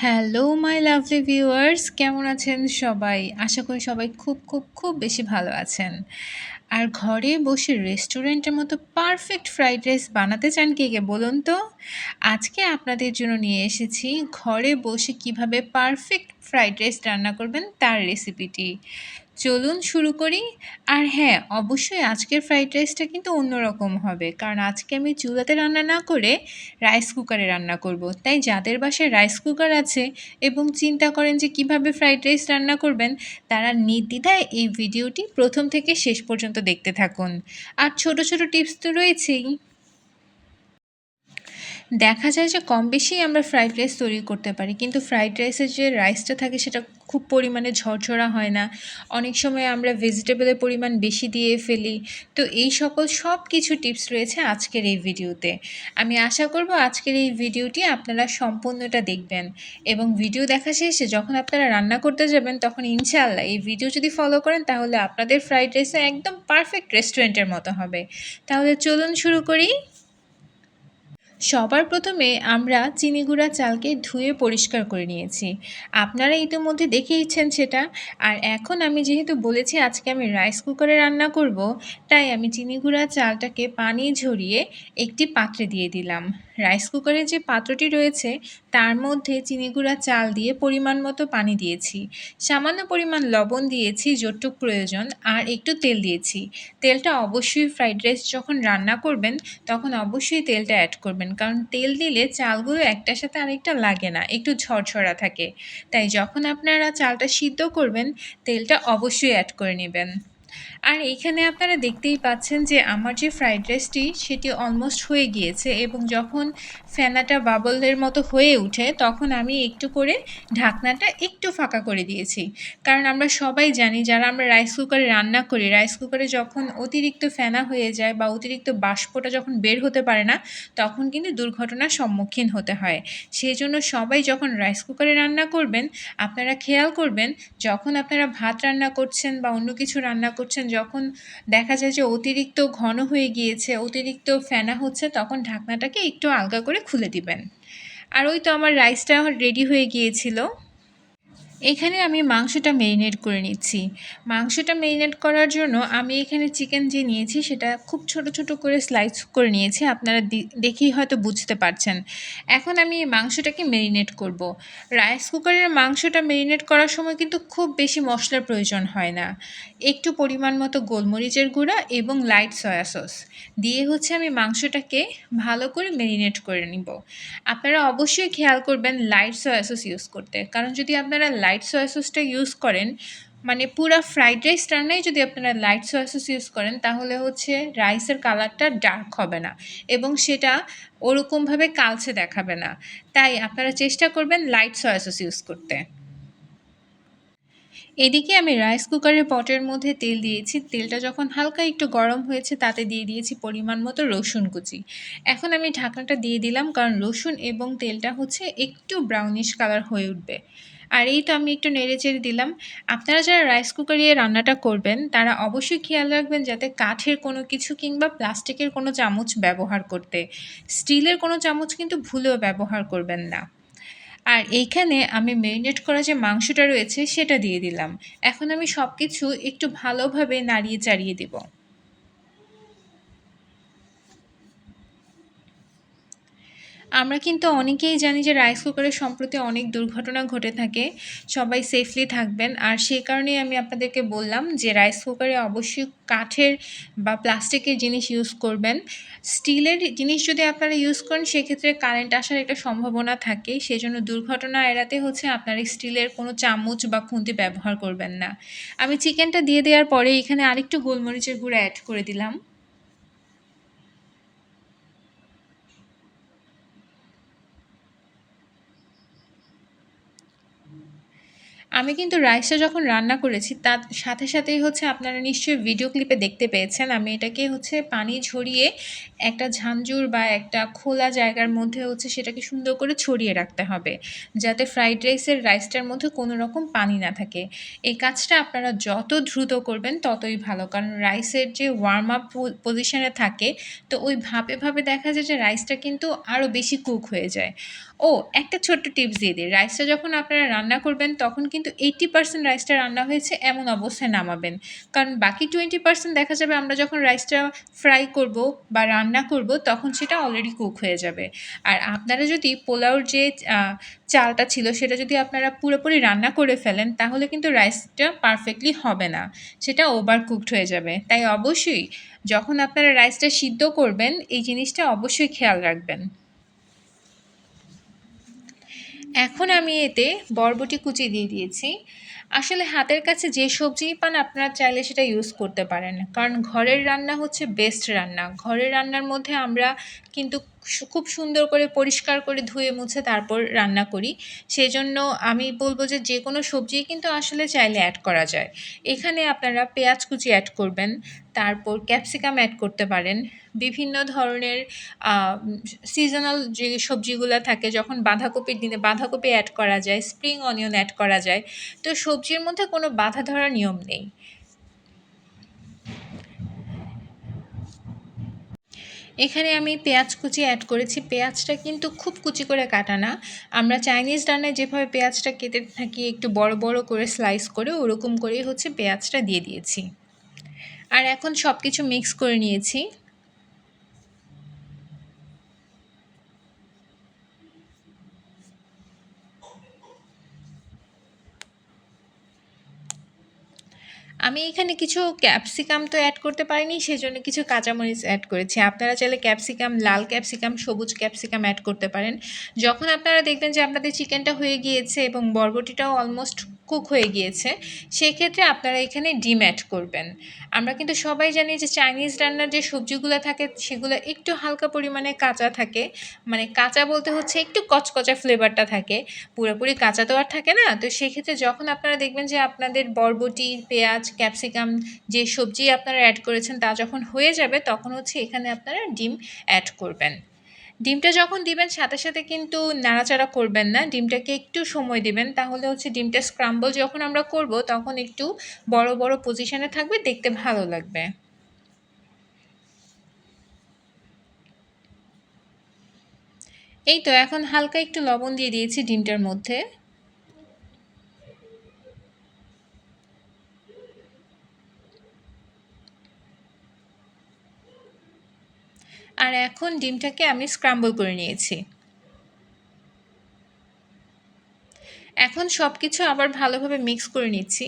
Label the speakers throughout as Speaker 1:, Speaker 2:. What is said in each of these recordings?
Speaker 1: Hello my lovely viewers কেমন আছেন সবাই? আশা করি সবাই খুব খুব খুব বেশি ভালো আছেন। আর ঘরে বসে রেস্টুরেন্টের মতো পারফেক্ট ফ্রাইড রাইস বানাতে চান কে কে বলুন তো? আজকে আপনাদের জন্য নিয়ে এসেছি ঘরে বসে কীভাবে পারফেক্ট ফ্রাইড রাইস রান্না করবেন তার রেসিপিটি চলুন শুরু করি। আর হ্যাঁ অবশ্যই আজকের ফ্রাইড রাইসটা কিন্তু অন্যরকম হবে। কারণ আজকে আমি চুলাতে রান্না না করে রাইস কুকারে রান্না করব। তাই যাদের বাসায় রাইস কুকার আছে এবং চিন্তা করেন যে কীভাবে ফ্রাইড রাইস রান্না করবেন, তারা নির্দ্বিধায় এই ভিডিওটি প্রথম থেকে শেষ পর্যন্ত দেখতে থাকুন। আর ছোট ছোট টিপস তো রয়েছেই। দেখা যায় যে কম বেশি আমরা ফ্রাইড রাইস তৈরি করতে পারি, কিন্তু ফ্রাইড রাইসের যে রাইসটা থাকে সেটা খুব পরিমাণে ঝরঝরা হয় না। অনেক সময় আমরা ভেজিটেবলের পরিমাণ বেশি দিয়ে ফেলি। তো এই সকল সব কিছু টিপস রয়েছে আজকের এই ভিডিওতে আমি আশা করব আজকের এই ভিডিওটি আপনারা সম্পূর্ণটা দেখবেন এবং ভিডিও দেখা শেষে যখন আপনারা রান্না করতে যাবেন তখন ইনশাআল্লাহ এই ভিডিও যদি ফলো করেন তাহলে আপনাদের ফ্রাইড রাইসে একদম পারফেক্ট রেস্টুরেন্টের মতো হবে। তাহলে চলুন শুরু করি। সবার প্রথমে আমরা চিনি গুঁড়া চালকে ধুয়ে পরিষ্কার করে নিয়েছি। আপনারা ইতিমধ্যে দেখেইছেন সেটা। আর এখন আমি যেহেতু বলেছি আজকে আমি রাইস কুকারে রান্না করব, তাই আমি চিনি গুঁড়া চালটাকে পানি ঝরিয়ে একটি পাত্রে দিয়ে দিলাম। রাইস কুকারের যে পাত্রটি রয়েছে তার মধ্যে চিনি গুঁড়া, চাল দিয়ে পরিমাণ মতো পানি দিয়েছি। সামান্য পরিমাণ লবণ দিয়েছি, যতটুক প্রয়োজন, আর একটু তেল দিয়েছি। তেলটা অবশ্যই ফ্রাইড রাইস যখন রান্না করবেন, তখন অবশ্যই তেলটা অ্যাড করবেন। কারণ তেল দিলে চালগুলো একটার সাথে আরেকটা লাগে না, একটু ঝরঝরা থাকে। তাই যখন আপনারা চালটা সিদ্ধ করবেন, তেলটা অবশ্যই অ্যাড করে নেবেন। আর এইখানে আপনারা দেখতেই পাচ্ছেন যে আমার যে ফ্রাইড রাইসটি সেটি অলমোস্ট হয়ে গিয়েছে এবং যখন ফেনাটা বাবলের মতো হয়ে উঠে, তখন আমি একটু করে ঢাকনাটা একটু ফাঁকা করে দিয়েছি। কারণ আমরা সবাই জানি, যারা আমরা রাইস কুকারে রান্না করি রাইস কুকারে যখন অতিরিক্ত ফেনা হয়ে যায় বা অতিরিক্ত বাষ্পটা যখন বের হতে পারে না, তখন কিন্তু দুর্ঘটনার সম্মুখীন হতে হয়। সেই জন্য সবাই যখন রাইস কুকারে রান্না করবেন, আপনারা খেয়াল করবেন, যখন আপনারা ভাত রান্না করছেন বা অন্য কিছু রান্না করছেন, যখন দেখা যায় যে অতিরিক্ত ঘন হয়ে গিয়েছে, অতিরিক্ত ফেনা হচ্ছে, তখন ঢাকনাটাকে একটু আলগা করে খুলে দিবেন। আর ওই তো আমার রাইসটা রেডি হয়ে গিয়েছিল। এখানে আমি মাংসটা মেরিনেট করে নিচ্ছি। মাংসটা মেরিনেট করার জন্য আমি এখানে চিকেন যে নিয়েছি, সেটা খুব ছোট ছোট করে স্লাইস করে নিয়েছি। আপনারা দেখেই হয়তো বুঝতে পারছেন। এখন আমি মাংসটাকে মেরিনেট করব। রাইস কুকারের মাংসটা মেরিনেট করার সময় কিন্তু খুব বেশি মশলার প্রয়োজন হয় না। একটু পরিমাণ মতো গোলমরিচের গুঁড়া এবং লাইট সয়া সস দিয়ে হচ্ছে আমি মাংসটাকে ভালো করে মেরিনেট করে নিব। আপনারা অবশ্যই খেয়াল করবেন লাইট সয়া সস ইউজ করতে। কারণ যদি আপনারা লাইট সয়া সসটা ইউজ করেন মানে পুরো ফ্রাইড রাইস রান্নায় যদি আপনারা লাইট সয়া সস ইউজ করেন, তাহলে হচ্ছে রাইসের কালারটা ডার্ক হবে না এবং সেটা ওরকমভাবে কালচে দেখাবে না। তাই আপনারা চেষ্টা করবেন লাইট সয়া সস ইউজ করতে। এদিকে আমি রাইস কুকারের পটের মধ্যে তেল দিয়েছি। তেলটা যখন হালকা একটু গরম হয়েছে, তাতে দিয়ে দিয়েছি পরিমাণ মতো রসুন কুচি। এখন আমি ঢাকনাটা দিয়ে দিলাম, কারণ রসুন এবং তেলটা হচ্ছে একটু ব্রাউনিশ কালার হয়ে উঠবে। আর এই তো আমি একটু নেড়ে চেড়ে দিলাম। আপনারা যারা রাইস কুকারিয়ে রান্নাটা করবেন, তারা অবশ্যই খেয়াল রাখবেন যাতে কাঠের কোনো কিছু কিংবা প্লাস্টিকের কোনো চামচ ব্যবহার করতে। স্টিলের কোনো চামচ কিন্তু ভুলেও ব্যবহার করবেন না। আর এইখানে আমি ম্যারিনেট করা যে মাংসটা রয়েছে, সেটা দিয়ে দিলাম। এখন আমি সব কিছু একটু ভালোভাবে নাড়িয়ে চাড়িয়ে দেবো। আমরা কিন্তু অনেকেই জানি যে রাইস কুকারে সম্প্রতি অনেক দুর্ঘটনা ঘটে থাকে, সবাই সেফলি থাকবেন। আর সেই কারণেই আমি আপনাদেরকে বললাম যে রাইস কুকারে অবশ্যই কাঠের বা প্লাস্টিকের জিনিস ইউজ করবেন। স্টিলের জিনিস যদি আপনারা ইউজ করেন, সেক্ষেত্রে কারেন্ট আসার একটা সম্ভাবনা থাকে। সেই জন্য দুর্ঘটনা এড়াতে হচ্ছে আপনারা স্টিলের কোনো চামচ বা খুন্তি ব্যবহার করবেন না। আমি চিকেনটা দিয়ে দেওয়ার পরে এখানে আরেকটু গোলমরিচের গুঁড়ো অ্যাড করে দিলাম। আমি কিন্তু রাইসটা যখন রান্না করেছি, তার সাথে সাথেই হচ্ছে আপনারা নিশ্চয়ই ভিডিও ক্লিপে দেখতে পেয়েছেন। আমি এটাকে হচ্ছে পানি ঝরিয়ে একটা ঝাঞ্ঝুর বা একটা খোলা জায়গার মধ্যে হচ্ছে সেটাকে সুন্দর করে ছড়িয়ে রাখতে হবে, যাতে ফ্রাইড রাইসের রাইসটার মধ্যে কোনো রকম পানি না থাকে। এই কাজটা আপনারা যত দ্রুত করবেন, ততই ভালো। কারণ রাইসের যে ওয়ার্ম আপ পজিশনে থাকে, তো ওই ভাবে ভাবে দেখা যায় যে রাইসটা কিন্তু আরও বেশি কুক হয়ে যায়। ও, একটা ছোট্ট টিপস দিয়ে দিই। রাইসটা যখন আপনারা রান্না করবেন, তখন কিন্তু এইটি পার্সেন্ট রাইসটা রান্না হয়েছে, এমন অবস্থায় নামাবেন। কারণ বাকি টোয়েন্টি পার্সেন্ট দেখা যাবে আমরা যখন রাইসটা ফ্রাই করব বা রান্না করব, তখন সেটা অলরেডি কুক হয়ে যাবে। আর আপনারা যদি পোলাওর যে চালটা ছিল, সেটা যদি আপনারা পুরোপুরি রান্না করে ফেলেন, তাহলে কিন্তু রাইসটা পারফেক্টলি হবে না। সেটা ওভার কুকড হয়ে যাবে। তাই অবশ্যই যখন আপনারা রাইসটা সিদ্ধ করবেন, এই জিনিসটা অবশ্যই খেয়াল রাখবেন। এখন আমি এতে বরবটি কুচি দিয়ে দিয়েছি। আসলে হাতের কাছে যে সবজি পান আপনারা চাইলে সেটা ইউজ করতে পারেন। কারণ ঘরের রান্না হচ্ছে বেস্ট রান্না। ঘরের রান্নার মধ্যে আমরা কিন্তু খুব সুন্দর করে পরিষ্কার করে ধুয়ে মুছে তারপর রান্না করি। সেই জন্য আমি বলব যে যে কোনো সবজিই কিন্তু আসলে চাইলে অ্যাড করা যায়। এখানে আপনারা পেঁয়াজ কুচি অ্যাড করবেন, তারপর ক্যাপসিকাম অ্যাড করতে পারেন। বিভিন্ন ধরনের সিজনাল যে সবজিগুলো থাকে, যখন বাঁধাকপির দিনে বাঁধাকপি অ্যাড করা যায় স্প্রিং অনিয়ন অ্যাড করা যায়, তো সবজির মধ্যে কোনো বাধা ধরার নিয়ম নেই। এখানে আমি পেঁয়াজ কুচি অ্যাড করেছি। পেঁয়াজটা কিন্তু খুব কুচি করে কাটা না। আমরা চাইনিজ রান্নায় যেভাবে পেঁয়াজটা কেটে থাকি, একটু বড় বড় করে স্লাইস করে, ওরকম করেই হচ্ছে পেঁয়াজটা দিয়ে দিয়েছি। আর এখন সব কিছু মিক্স করে নিয়েছি। আমি এখানে কিছু ক্যাপসিকাম তো অ্যাড করতে পারিনি সেই জন্য কিছু কাঁচামরিচ অ্যাড করেছি। আপনারা চাইলে ক্যাপসিকাম লাল ক্যাপসিকাম সবুজ ক্যাপসিকাম অ্যাড করতে পারেন। যখন আপনারা দেখবেন যে আপনাদের চিকেনটা হয়ে গিয়েছে এবং বরবটিটাও অলমোস্ট কুক হয়ে গিয়েছে, সেক্ষেত্রে আপনারা এখানে ডিম অ্যাড করবেন। আমরা কিন্তু সবাই জানি যে চাইনিজ রান্নার যে সবজিগুলো থাকে, সেগুলো একটু হালকা পরিমাণে কাঁচা থাকে। মানে কাঁচা বলতে হচ্ছে একটু কচকচা ফ্লেভারটা থাকে। পুরোপুরি কাঁচা তো আর থাকে না। তো সেক্ষেত্রে যখন আপনারা দেখবেন যে আপনাদের বরবটি, পেঁয়াজ, ক্যাপসিকাম যে সবজি আপনারা অ্যাড করেছেন, তা যখন হয়ে যাবে, তখন হচ্ছে এখানে আপনারা ডিম অ্যাড করবেন। ডিমটা যখন দিবেন, সাথে সাথে কিন্তু নাড়াচাড়া করবেন না। ডিমটাকে একটু সময় দিবেন, তাহলে হচ্ছে ডিমটা স্ক্রাম্বল যখন আমরা করব, তখন একটু বড় বড় পজিশনে থাকবে, দেখতে ভালো লাগবে। এই তো, এখন হালকা একটু লবণ দিয়ে দিয়েছি ডিমটার মধ্যে। আর এখন ডিমটাকে আমি স্ক্রাম্বল করে নিয়েছি। এখন সব কিছু আবার ভালোভাবে মিক্স করে নিচ্ছি।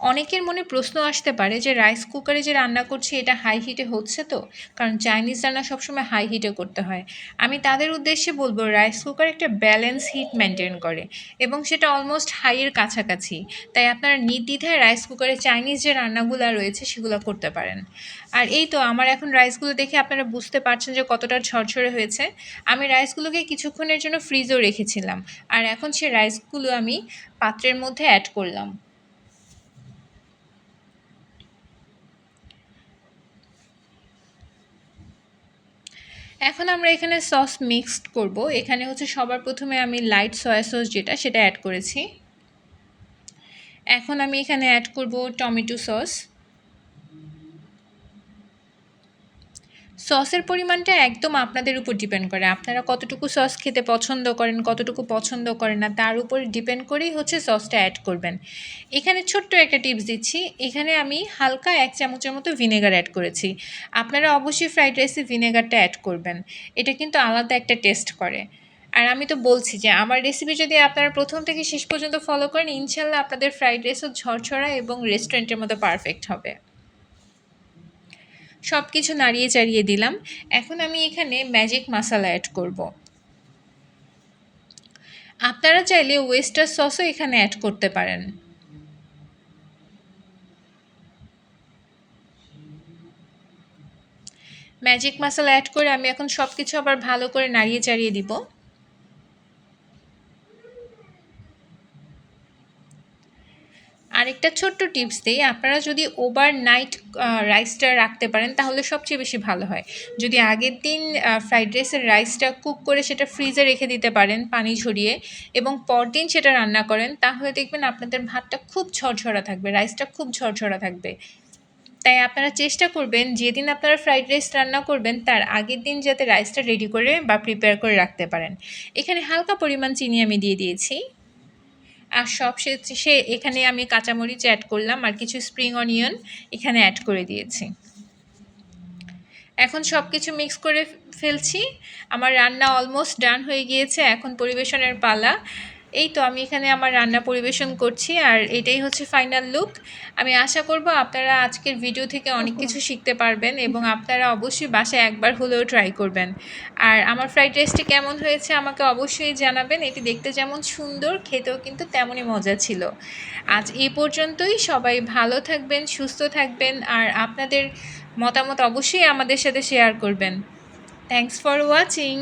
Speaker 1: অনেকের মনে প্রশ্ন আসতে পারে যে রাইস কুকারে যে রান্না করছি, এটা হাই হিটে হচ্ছে তো? কারণ চাইনিজ রান্না সবসময় হাই হিটে করতে হয়। আমি তাদের উদ্দেশ্যে বলব, রাইস কুকার একটা ব্যালেন্স হিট মেনটেন করে এবং সেটা অলমোস্ট হাইয়ের কাছাকাছি। তাই আপনারা নির্দ্বিধায় রাইস কুকারে চাইনিজ যে রান্নাগুলো রয়েছে, সেগুলো করতে পারেন। আর এই তো, আমার এখন রাইসগুলো দেখে আপনারা বুঝতে পারছেন যে কতটা ঝরঝরে হয়েছে। আমি রাইসগুলোকে কিছুক্ষণের জন্য ফ্রিজেও রেখেছিলাম। আর এখন সে রাইসগুলো আমি পাত্রের মধ্যে অ্যাড করলাম। এখন আমরা এখানে সস মিক্সড করব। এখানে হচ্ছে সবার প্রথমে আমি লাইট সয়া সস যেটা, সেটা অ্যাড করেছি। এখন আমি এখানে অ্যাড করব টমেটো সস। সসের পরিমাণটা একদম আপনাদের উপর ডিপেন্ড করে। আপনারা কতটুকু সস খেতে পছন্দ করেন, কতটুকু পছন্দ করেন না, তার উপর ডিপেন্ড করেই হচ্ছে সসটা অ্যাড করবেন। এখানে ছোট্ট একটা টিপস দিচ্ছি। এখানে আমি হালকা এক চামচের মতো ভিনেগার অ্যাড করেছি। আপনারা অবশ্যই ফ্রাইড রাইসে ভিনেগারটা অ্যাড করবেন। এটা কিন্তু আলাদা একটা টেস্ট করে। আর আমি তো বলছি যে, আমার রেসিপি যদি আপনারা প্রথম থেকে শেষ পর্যন্ত ফলো করেন, ইনশাল্লাহ আপনাদের ফ্রাইড রাইসও ঝরঝরা এবং রেস্টুরেন্টের মতো পারফেক্ট হবে। সব কিছু নাড়িয়ে চাড়িয়ে দিলাম। এখন আমি এখানে ম্যাজিক মশালা অ্যাড করব। আপনারা চাইলে ওয়েস্টার সসও এখানে অ্যাড করতে পারেন। ম্যাজিক মশলা অ্যাড করে আমি এখন সব কিছু আবার ভালো করে নাড়িয়ে চাড়িয়ে দিব। আরেকটা ছোট্ট টিপস দিই, আপনারা যদি ওভার নাইট রাইসটা রাখতে পারেন তাহলে সবচেয়ে বেশি ভালো হয়। যদি আগের দিন ফ্রাইড রাইসের রাইসটা কুক করে সেটা ফ্রিজে রেখে দিতে পারেন পানি ঝরিয়ে এবং পরদিন সেটা রান্না করেন, তাহলে দেখবেন আপনাদের ভাতটা খুব ঝরঝরা থাকবে রাইসটা খুব ঝরঝরা থাকবে। তাই আপনারা চেষ্টা করবেন যেদিন আপনারা ফ্রাইড রাইস রান্না করবেন তার আগের দিন যাতে রাইসটা রেডি করে বা প্রিপেয়ার করে রাখতে পারেন। এখানে হালকা পরিমাণ চিনি আমি দিয়ে দিয়েছি। আর সব সে এখানে আমি কাঁচামরিচ অ্যাড করলাম আর কিছু স্প্রিং অনিয়ন এখানে অ্যাড করে দিয়েছি। এখন সব কিছু মিক্স করে ফেলছি। আমার রান্না অলমোস্ট ডান হয়ে গিয়েছে। এখন পরিবেশনের পালা। এই তো আমি এখানে আমার রান্না পরিবেশন করছি আর এটাই হচ্ছে ফাইনাল লুক আমি আশা করব আপনারা আজকের ভিডিও থেকে অনেক কিছু শিখতে পারবেন এবং আপনারা অবশ্যই বাসায় একবার হলেও ট্রাই করবেন। আর আমার ফ্রাইড রাইসটি কেমন হয়েছে আমাকে অবশ্যই জানাবেন। এটি দেখতে যেমন সুন্দর খেতেও কিন্তু তেমনই মজা ছিল। আজ এই পর্যন্তই। সবাই ভালো থাকবেন সুস্থ থাকবেন আর আপনাদের মতামত অবশ্যই আমাদের সাথে শেয়ার করবেন। Thanks for watching